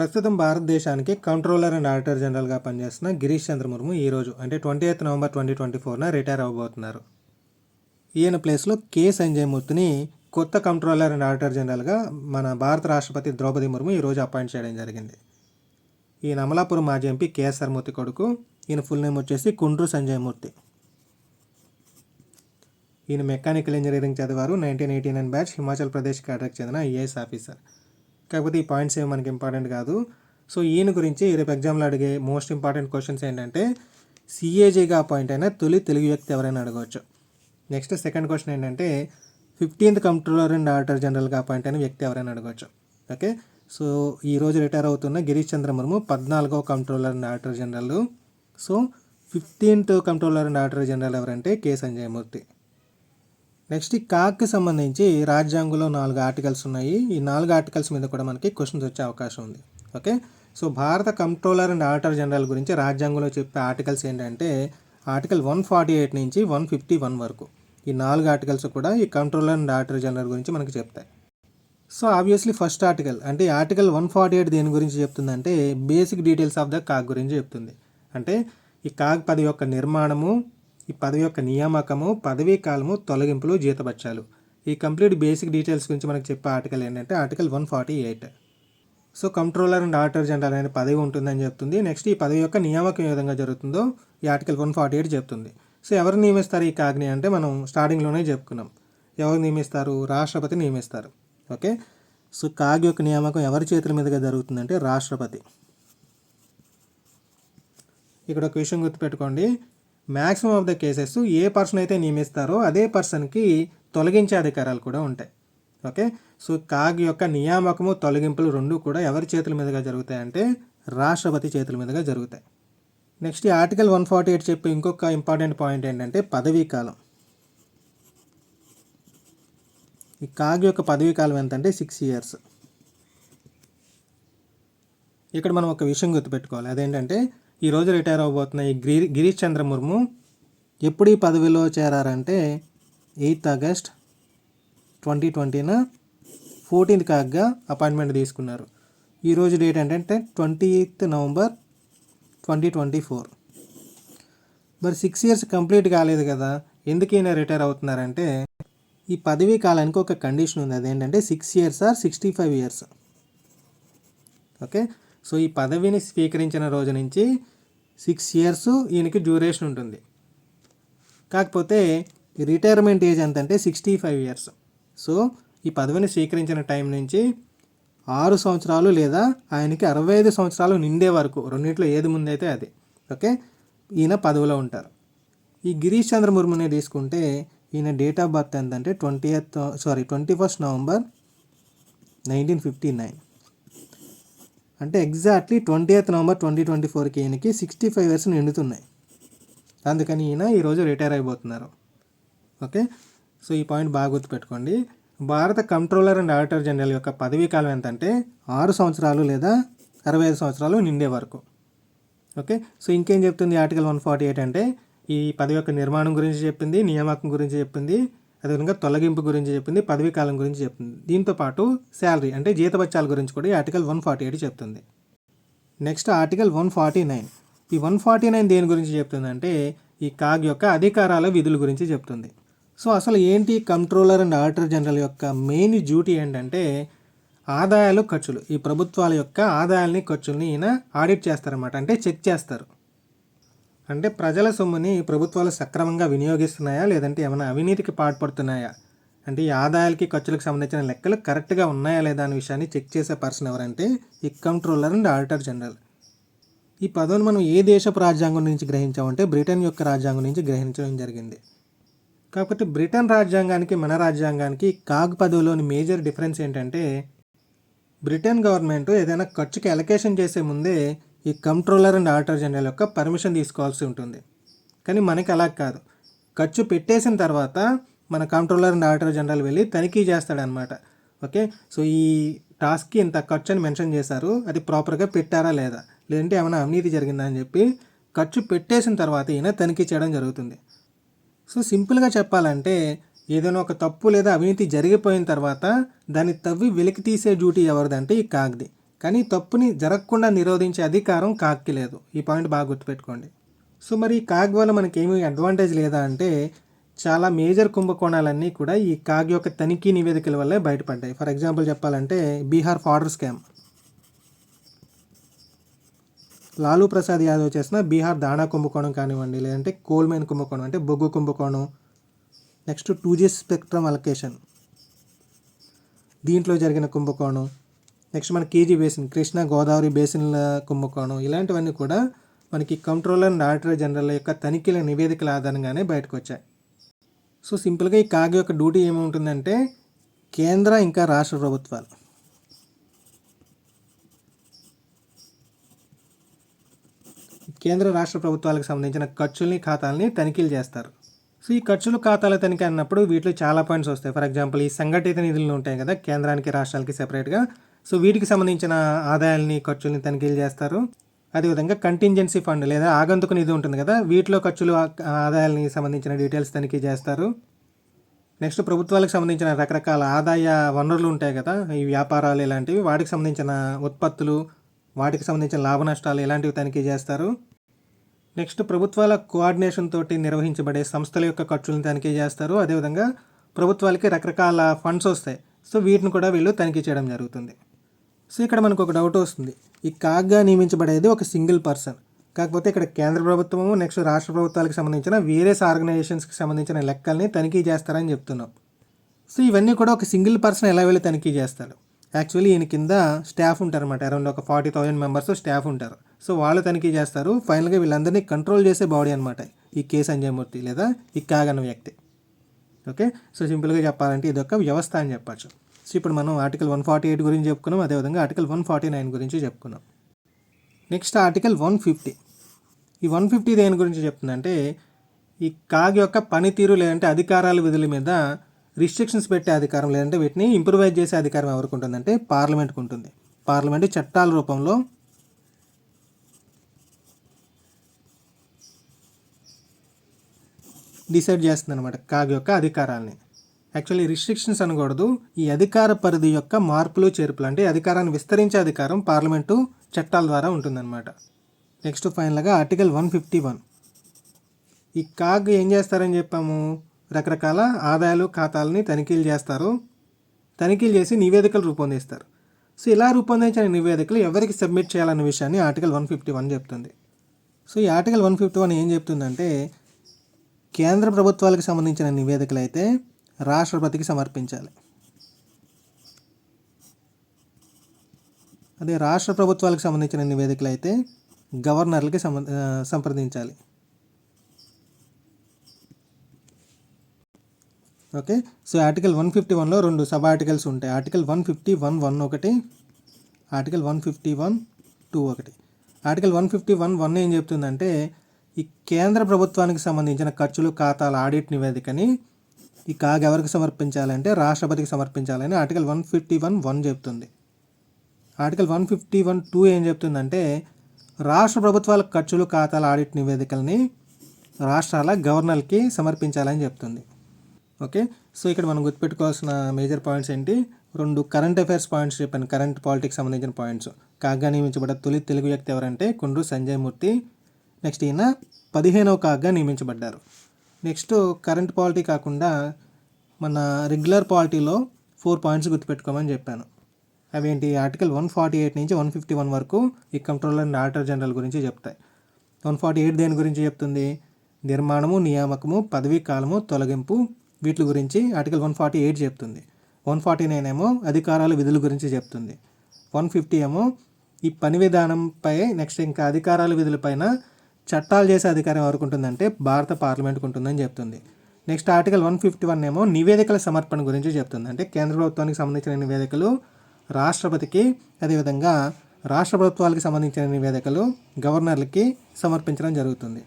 ప్రస్తుతం భారతదేశానికి controller and auditor జనరల్గా పనిచేస్తున్న గిరీష్ చంద్ర ముర్ము ఈరోజు అంటే twenty eighth November twenty twenty ఫోర్న retire అవ్వబోతున్నారు ఈయన ప్లేస్లో కె. సంజయ్ మూర్తిని కొత్త కంట్రోలర్ అండ్ ఆడిటర్ జనరల్గా మన భారత రాష్ట్రపతి ద్రౌపది ముర్ము ఈరోజు అపాయింట్ చేయడం జరిగింది. ఈయన అమలాపురం మాజీ ఎంపీ కేఎస్ఆర్ మూర్తి కొడుకు ఈయన ఫుల్ నేమ్ వచ్చేసి కుండ్రు సంజయ్ మూర్తి ఈయన మెకానికల్ ఇంజనీరింగ్ చదివారు nineteen eighty nine batch Himachal Pradesh క్యాడర్కి చెందిన ఐఏఎస్ ఆఫీసర్. కాకపోతే ఈ పాయింట్స్ ఏమి మనకి ఇంపార్టెంట్ కాదు. సో ఈయన గురించి రేపు ఎగ్జామ్లో అడిగే మోస్ట్ ఇంపార్టెంట్ క్వశ్చన్స్ ఏంటంటే సిఏజీగా అపాయింట్ అయిన తొలి తెలుగు వ్యక్తి ఎవరైనా అడగవచ్చు. నెక్స్ట్ సెకండ్ క్వశ్చన్ ఏంటంటే ఫిఫ్టీన్త్ కంట్రోలర్ అండ్ ఆడిటర్ జనరల్గా అపాయింట్ అయిన వ్యక్తి ఎవరైనా అడగవచ్చు. ఓకే? సో ఈరోజు రిటైర్ అవుతున్న గిరీష్ చంద్ర ముర్ము పద్నాలుగో controller and auditor general. So fifteenth controller and auditor general ఎవరంటే కె. సంజయ్ మూర్తి నెక్స్ట్ ఈ కాక్కి సంబంధించి రాజ్యాంగంలో నాలుగు ఆర్టికల్స్ ఉన్నాయి. ఈ నాలుగు ఆర్టికల్స్ మీద కూడా మనకి క్వశ్చన్స్ వచ్చే అవకాశం ఉంది. ఓకే? సో భారత కంట్రోలర్ అండ్ ఆడిటర్ జనరల్ గురించి రాజ్యాంగంలో చెప్పే ఆర్టికల్స్ ఏంటంటే ఆర్టికల్ వన్ ఫార్టీ ఎయిట్ నుంచి వన్ ఫిఫ్టీ వన్ వరకు. ఈ నాలుగు ఆర్టికల్స్ కూడా ఈ కంట్రోలర్ అండ్ ఆడిటర్ జనరల్ గురించి మనకి చెప్తాయి. సో ఆబ్వియస్లీ ఫస్ట్ ఆర్టికల్ అంటే ఆర్టికల్ వన్ ఫార్టీ ఎయిట్ దేని గురించి చెప్తుందంటే basic details of the CAG గురించి చెప్తుంది. అంటే ఈ కాగ్ పది యొక్క నిర్మాణము ఈ పదవి యొక్క నియామకము పదవీ కాలము తొలగింపులు జీతబత్యాలు ఈ కంప్లీట్ బేసిక్ డీటెయిల్స్ గురించి మనకు చెప్పే ఆర్టికల్ ఏంటంటే article one forty eight. So controller and auditor general అనే పదవి ఉంటుందని చెప్తుంది. నెక్స్ట్ ఈ పదవి యొక్క నియామకం ఏ విధంగా జరుగుతుందో ఈ ఆర్టికల్ వన్ ఫార్టీ ఎయిట్ చెప్తుంది. సో ఎవరు నియమిస్తారు ఈ కాగ్ని అంటే మనం స్టార్టింగ్లోనే చెప్పుకున్నాం. ఎవరు నియమిస్తారు? రాష్ట్రపతి నియమిస్తారు. ఓకే? సో కాగ్ యొక్క నియామకం ఎవరి చేతుల మీదుగా జరుగుతుందంటే రాష్ట్రపతి. ఇక్కడ ఒక విషయం గుర్తుపెట్టుకోండి. మ్యాక్సిమం ఆఫ్ ద కేసెస్ ఏ పర్సన్ అయితే నియమిస్తారో అదే పర్సన్కి తొలగించే అధికారాలు కూడా ఉంటాయి. ఓకే? సో కాగ్ యొక్క నియామకము తొలగింపులు రెండు కూడా ఎవరి చేతుల మీదుగా జరుగుతాయంటే రాష్ట్రపతి చేతుల మీదుగా జరుగుతాయి. Next article one forty eight చెప్పే ఇంకొక ఇంపార్టెంట్ పాయింట్ ఏంటంటే పదవీ కాలం. ఈ కాగ్ యొక్క పదవీ కాలం ఎంత అంటే సిక్స్ ఇయర్స్. ఇక్కడ మనం ఒక విషయం గుర్తుపెట్టుకోవాలి. అదేంటంటే ఈరోజు రిటైర్ అవబోతున్న ఈ గిరి గిరీష్ చంద్ర ముర్ము ఎప్పుడు ఈ పదవిలో చేరారంటే ఎయిత్ ఆగస్ట్ ట్వంటీ ట్వంటీన ఫోర్టీన్త్ కాగ్గా అపాయింట్మెంట్ తీసుకున్నారు. ఈరోజు డేట్ ఏంటంటే twenty eighth November twenty twenty four. మరి సిక్స్ ఇయర్స్ కంప్లీట్ కాలేదు కదా ఎందుకైనా రిటైర్ అవుతున్నారంటే ఈ పదవీ కాలానికి ఒక కండిషన్ ఉంది. అదేంటంటే six years or sixty five years. Okay? So ఈ పదవిని స్వీకరించిన రోజు నుంచి సిక్స్ ఇయర్స్ ఈయనకి డ్యూరేషన్ ఉంటుంది. కాకపోతే రిటైర్మెంట్ ఏజ్ ఎంత అంటే సిక్స్టీ ఫైవ్ ఇయర్స్. సో ఈ పదవిని స్వీకరించిన టైం నుంచి ఆరు సంవత్సరాలు లేదా ఆయనకి అరవై ఐదు సంవత్సరాలు నిండే వరకు రెండింటిలో ఏది ముందైతే అది. ఓకే? ఈయన పదవిలో ఉంటారు. ఈ గిరీష్ చంద్ర ముర్మునే తీసుకుంటే ఈయన డేట్ ఆఫ్ బర్త్ ఎంతంటే twenty eighth sorry twenty first November nineteen fifty nine. అంటే exactly twenty eighth November twenty twenty ఫోర్కి ఈయనకి సిక్స్టీ ఫైవ్ ఇయర్స్ నిండుతున్నాయి. అందుకని ఈయన ఈరోజు రిటైర్ అయిపోతున్నారు. ఓకే సో ఈ పాయింట్ బాగా గుర్తుపెట్టుకోండి. భారత కంట్రోలర్ అండ్ ఆడిటర్ జనరల్ యొక్క పదవీ కాలం ఎంతంటే ఆరు సంవత్సరాలు లేదా అరవై ఐదు సంవత్సరాలు నిండే వరకు. ఓకే సో ఇంకేం చెప్తుంది ఆర్టికల్ వన్ ఫార్టీ ఎయిట్ అంటే ఈ పదవి యొక్క నిర్మాణం గురించి చెప్పింది నియామకం గురించి చెప్పింది అదేవిధంగా తొలగింపు గురించి చెప్పింది పదవీ కాలం గురించి చెప్తుంది దీంతో పాటు శాలరీ అంటే జీతబత్యాల గురించి కూడా ఈ ఆర్టికల్ వన్ ఫార్టీ ఎయిట్ చెప్తుంది. Next article one forty nine. ఈ వన్ ఫార్టీ నైన్ దేని గురించి చెప్తుందంటే ఈ కాగ్ యొక్క అధికారాల విధుల గురించి చెప్తుంది. సో అసలు ఏంటి కంట్రోలర్ అండ్ ఆడిటర్ జనరల్ యొక్క మెయిన్ డ్యూటీ ఏంటంటే ఆదాయాలు ఖర్చులు. ఈ ప్రభుత్వాల యొక్క ఆదాయాల్ని ఖర్చుల్ని ఈయన ఆడిట్ చేస్తారన్నమాట. అంటే చెక్ చేస్తారు. అంటే ప్రజల సొమ్ముని ప్రభుత్వాలు సక్రమంగా వినియోగిస్తున్నాయా? లేదంటే ఏమైనా అవినీతికి పాల్పడుతున్నాయా అంటే ఈ ఆదాయాలకి ఖర్చులకు సంబంధించిన లెక్కలు కరెక్ట్గా ఉన్నాయా లేదా అనే విషయాన్ని చెక్ చేసే పర్సన్ ఎవరంటే ఈ కంట్రోలర్ అండ్ ఆడిటర్ జనరల్. ఈ పదవిని మనం ఏ దేశపు రాజ్యాంగం నుంచి గ్రహించామంటే బ్రిటన్ యొక్క రాజ్యాంగం నుంచి గ్రహించడం జరిగింది. కాకపోతే బ్రిటన్ రాజ్యాంగానికి మన రాజ్యాంగానికి కాగ్ పదవిలోని మేజర్ డిఫరెన్స్ ఏంటంటే బ్రిటన్ గవర్నమెంట్ ఏదైనా ఖర్చుకి అలొకేషన్ చేసే ముందే ఈ కంట్రోలర్ అండ్ ఆడిటర్ జనరల్ యొక్క పర్మిషన్ తీసుకోవాల్సి ఉంటుంది. కానీ మనకి అలా కాదు. ఖర్చు పెట్టేసిన తర్వాత మన కంట్రోలర్ అండ్ ఆడిటర్ జనరల్ వెళ్ళి తనిఖీ చేస్తాడనమాట ఓకే? సో ఈ టాస్క్కి ఇంత ఖర్చు అని మెన్షన్ చేశారు. అది ప్రాపర్గా పెట్టారా లేదా? లేదంటే ఏమైనా అవినీతి జరిగిందా అని చెప్పి ఖర్చు పెట్టేసిన తర్వాత ఈయన తనిఖీ చేయడం జరుగుతుంది. సో సింపుల్గా చెప్పాలంటే ఏదైనా ఒక తప్పు లేదా అవినీతి జరిగిపోయిన తర్వాత దాన్ని తవ్వి వెలికి తీసే డ్యూటీ ఎవరిదంటే ఈ కాగ్ది. కానీ తప్పుని జరగకుండా నిరోధించే అధికారం కాక్కి లేదు. ఈ పాయింట్ బాగా గుర్తుపెట్టుకోండి. సో మరి ఈ కాగ్ వల్ల మనకి అడ్వాంటేజ్ లేదా అంటే చాలా మేజర్ కుంభకోణాలన్నీ కూడా ఈ కాగ్ యొక్క తనిఖీ నివేదికల వల్లే బయటపడ్డాయి. ఫర్ ఎగ్జాంపుల్ చెప్పాలంటే బీహార్ ఫార్డర్ స్కామ్. లాలూ ప్రసాద్ యాదవ్ చేసిన బీహార్ దాణా కుంభకోణం కానివ్వండి లేదంటే కోల్మైన్ కుంభకోణం అంటే బొగ్గు కుంభకోణం next two G spectrum allocation. దీంట్లో జరిగిన కుంభకోణం నెక్స్ట్ మన కేజీ బేసిన్ కృష్ణా గోదావరి బేసిన్ల కుంభకోణం ఇలాంటివన్నీ కూడా మనకి కంట్రోలర్ అండ్ ఆడిటర్ జనరల్ యొక్క తనిఖీల నివేదికల ఆధారంగానే బయటకు వచ్చాయి సో సింపుల్గా ఈ కాగ్ యొక్క డ్యూటీ ఏముంటుందంటే కేంద్ర ఇంకా రాష్ట్ర ప్రభుత్వాలు. కేంద్ర రాష్ట్ర ప్రభుత్వాలకు సంబంధించిన ఖర్చుల్ని ఖాతాలని తనిఖీలు చేస్తారు. సో ఈ ఖర్చులు ఖాతాల తనిఖీ అన్నప్పుడు వీటిలో చాలా పాయింట్స్ వస్తాయి. ఫర్ ఎగ్జాంపుల్ ఈ సంఘటిత నిధులు ఉంటాయి కదా కేంద్రానికి రాష్ట్రాలకి సెపరేట్గా సో వీటికి సంబంధించిన ఆదాయాల్ని ఖర్చుల్ని తనిఖీలు చేస్తారు. అదేవిధంగా కంటింజెన్సీ ఫండ్ లేదా ఆగంతుకు నిధి ఉంటుంది కదా వీటిలో ఖర్చులు ఆదాయాలని ఆదాయాల్ని సంబంధించిన డీటెయిల్స్ తనిఖీ చేస్తారు. నెక్స్ట్ ప్రభుత్వాలకు సంబంధించిన రకరకాల ఆదాయ వనరులు ఉంటాయి కదా ఈ వ్యాపారాలు ఇలాంటివి. వాటికి సంబంధించిన ఉత్పత్తులు వాటికి సంబంధించిన లాభ నష్టాలు ఇలాంటివి తనిఖీ చేస్తారు. నెక్స్ట్ ప్రభుత్వాల కోఆర్డినేషన్ తోటి నిర్వహించబడే సంస్థల యొక్క ఖర్చులను తనిఖీ చేస్తారు. అదేవిధంగా ప్రభుత్వాలకి రకరకాల ఫండ్స్ వస్తాయి. సో వీటిని కూడా వీళ్ళు తనిఖీ చేయడం జరుగుతుంది. సో ఇక్కడ మనకు ఒక డౌట్ వస్తుంది. ఈ కాగ్గా నియమించబడేది ఒక సింగిల్ పర్సన్ కాకపోతే ఇక్కడ కేంద్ర ప్రభుత్వము నెక్స్ట్ రాష్ట్ర ప్రభుత్వాలకు సంబంధించిన వేరేస్ ఆర్గనైజేషన్స్కి సంబంధించిన లెక్కల్ని తనిఖీ చేస్తారని చెప్తున్నాం. సో ఇవన్నీ కూడా ఒక సింగిల్ పర్సన్ ఎలా వెళ్ళి తనిఖీ చేస్తారు? యాక్చువల్లీ ఈయన కింద స్టాఫ్ ఉంటారు అనమాట అరౌండ్ ఒక ఫార్టీ థౌజండ్ మెంబర్స్ స్టాఫ్ ఉంటారు. సో వాళ్ళు తనిఖీ చేస్తారు. ఫైనల్గా వీళ్ళందరినీ కంట్రోల్ చేసే బాడీ అనమాట ఈ కే సంజయమూర్తి లేదా ఈ కాగన్న వ్యక్తి. ఓకే సో సింపుల్గా చెప్పాలంటే ఇది ఒక వ్యవస్థ అని చెప్పచ్చు. సో ఇప్పుడు మనం ఆర్టికల్ వన్ ఫార్టీ ఎయిట్ గురించి చెప్పుకున్నాం అదేవిధంగా ఆర్టికల్ వన్ ఫార్టీ నైన్ గురించి చెప్పుకున్నాం. నెక్స్ట్ ఆర్టికల్ వన్ ఫిఫ్టీ ఈ వన్ ఫిఫ్టీ దేని గురించి చెప్తుందంటే ఈ కాగ్ యొక్క పనితీరు లేదంటే అధికారాల విధుల మీద రిస్ట్రిక్షన్స్ పెట్టే అధికారం లేదంటే వీటిని ఇంప్రూవైజ్ చేసే అధికారం ఎవరికి ఉంటుందంటే పార్లమెంట్కి ఉంటుంది. పార్లమెంట్ చట్టాల రూపంలో డిసైడ్ చేస్తుంది అనమాట కాగ్ యొక్క అధికారాలని. యాక్చువల్లీ రిస్ట్రిక్షన్స్ అనకూడదు. ఈ అధికార పరిధి యొక్క మార్పులు చేర్పులు అంటే అధికారాన్ని విస్తరించే అధికారం పార్లమెంటు చట్టాల ద్వారా ఉంటుందన్నమాట. నెక్స్ట్ ఫైనల్గా ఆర్టికల్ వన్ ఫిఫ్టీ వన్ ఈ కాగ్ ఏం చేస్తారని చెప్పాము? రకరకాల ఆదాయాలు ఖాతాలని తనిఖీలు చేస్తారు. తనిఖీలు చేసి నివేదికలు రూపొందిస్తారు. సో ఇలా రూపొందించిన నివేదికలు ఎవరికి సబ్మిట్ చేయాలన్న విషయాన్ని ఆర్టికల్ వన్ ఫిఫ్టీ వన్ చెప్తుంది. సో ఈ ఆర్టికల్ వన్ ఫిఫ్టీ వన్ ఏం చెప్తుందంటే కేంద్ర ప్రభుత్వాలకు సంబంధించిన నివేదికలు అయితే రాష్ట్రపతికి సమర్పించాలి. అదే రాష్ట్ర ప్రభుత్వాలకు సంబంధించిన నివేదికలు అయితే గవర్నర్లకి సంబంధ సంప్రదించాలి. Okay? So article one fifty వన్లో రెండు సబ్ ఆర్టికల్స్ ఉంటాయి. Article one fifty one one ఒకటి article one fifty one two ఒకటి. Article one fifty one one ఏం చెప్తుందంటే ఈ కేంద్ర ప్రభుత్వానికి సంబంధించిన ఖర్చులు ఖాతాల ఆడిట్ నివేదికని ఈ కాగ్ ఎవరికి సమర్పించాలంటే రాష్ట్రపతికి సమర్పించాలని article one fifty one one చెప్తుంది. Article one fifty one two ఏం చెప్తుందంటే రాష్ట్ర ప్రభుత్వాల ఖర్చులు ఖాతాల ఆడిట్ నివేదికల్ని రాష్ట్రాల గవర్నర్కి సమర్పించాలని చెప్తుంది. ఓకే? సో ఇక్కడ మనం గుర్తుపెట్టుకోవాల్సిన మేజర్ పాయింట్స్ ఏంటి? రెండు కరెంట్ అఫైర్స్ పాయింట్స్ చెప్పాను. కరెంట్ పాలిటిక్స్ సంబంధించిన పాయింట్స్. కాగ్గా నియమించబడ్డ తొలి తెలుగు వ్యక్తి ఎవరంటే కుండ్రు సంజయ్ మూర్తి. నెక్స్ట్ ఈయన పదిహేనవ కాగ్గా నియమించబడ్డారు. నెక్స్ట్ కరెంట్ పాలిటీ కాకుండా మన రెగ్యులర్ పాలిటీలో ఫోర్ పాయింట్స్ గుర్తుపెట్టుకోమని చెప్పాను. అవేంటి? ఆర్టికల్ వన్ ఫార్టీ ఎయిట్ నుంచి వన్ ఫిఫ్టీ వన్ వరకు ఈ కంట్రోలర్ అండ్ ఆడిటర్ జనరల్ గురించి చెప్తాయి. వన్ ఫార్టీ ఎయిట్ దేని గురించి చెప్తుంది? నిర్మాణము నియామకము పదవీ కాలము తొలగింపు వీటి గురించి ఆర్టికల్ వన్ ఫార్టీ ఎయిట్ చెప్తుంది. వన్ ఫార్టీ నైన్ ఏమో అధికారాల విధుల గురించి చెప్తుంది. వన్ ఫిఫ్టీ ఏమో ఈ పని విధానంపై నెక్స్ట్ ఇంకా అధికారాల విధులపైన చట్టాలు చేసే అధికారం ఎవరికి ఉంటుందంటే భారత పార్లమెంట్కి ఉంటుందని చెప్తుంది. Next article one fifty one ఏమో నివేదికల సమర్పణ గురించి చెప్తుంది. అంటే కేంద్ర ప్రభుత్వానికి సంబంధించిన నివేదికలు రాష్ట్రపతికి అదేవిధంగా రాష్ట్ర ప్రభుత్వాలకు సంబంధించిన నివేదికలు గవర్నర్లకి సమర్పించడం జరుగుతుంది.